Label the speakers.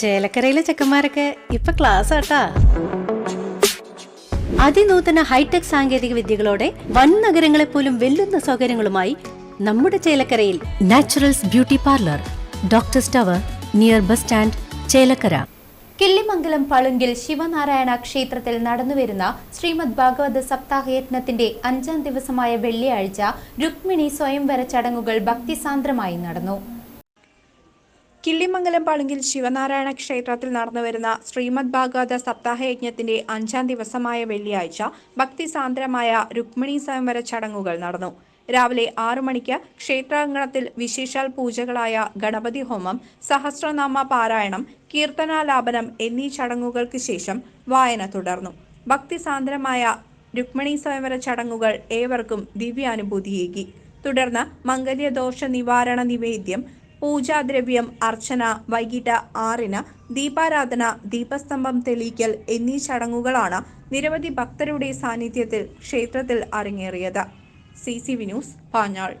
Speaker 1: ചേലക്കരയിലെ ചെക്കന്മാരൊക്കെ ഇപ്പൊ ക്ലാസ് ആട്ടാ അതിനൂതന ഹൈടെക് സാങ്കേതിക വിദ്യകളോടെ വൻ നഗരങ്ങളെ പോലും വെല്ലുന്ന സൗകര്യങ്ങളുമായി നമ്മുടെ ചേലക്കരയിൽ naturals beauty parlour doctor tower near bus stand Chelakkara.
Speaker 2: Killimangalam പളുങ്കിൽ Sivanarayana ക്ഷേത്രത്തിൽ നടന്നുവരുന്ന ശ്രീമദ് ഭാഗവത സപ്താഹയജ്ഞത്തിന്റെ അഞ്ചാം ദിവസമായ വെള്ളിയാഴ്ച രുക്മിണി സ്വയംവര ചടങ്ങുകൾ ഭക്തിസാന്ദ്രമായി നടന്നു.
Speaker 3: കിള്ളിമംഗലം പളുങ്കിൽ ശിവനാരായണ ക്ഷേത്രത്തിൽ നടന്നുവരുന്ന ശ്രീമദ് ഭാഗവത സപ്താഹയജ്ഞത്തിന്റെ അഞ്ചാം ദിവസമായ വെള്ളിയാഴ്ച ഭക്തിസാന്ദ്രമായ രുക്മിണി സ്വയംവര ചടങ്ങുകൾ നടന്നു. രാവിലെ ആറു മണിക്ക് ക്ഷേത്രാങ്കണത്തിൽ വിശേഷാൽ പൂജകളായ ഗണപതി ഹോമം സഹസ്രനാമ പാരായണം കീർത്തനാലാപനം എന്നീ ചടങ്ങുകൾക്ക് ശേഷം വായന തുടർന്നു. ഭക്തിസാന്ദ്രമായ രുക്മിണി സ്വയംവര ചടങ്ങുകൾ ഏവർക്കും ദിവ്യാനുഭൂതിയേകി. തുടർന്ന് മംഗല്യദോഷ നിവാരണ നിവേദ്യം പൂജാദ്രവ്യം അർച്ചന വൈകിട്ട് ആറിന് ദീപാരാധന ദീപസ്തംഭം തെളിയിക്കൽ എന്നീ ചടങ്ങുകളാണ് നിരവധി ഭക്തരുടെ സാന്നിധ്യത്തിൽ ക്ഷേത്രത്തിൽ അരങ്ങേറിയത്. C news Panjal.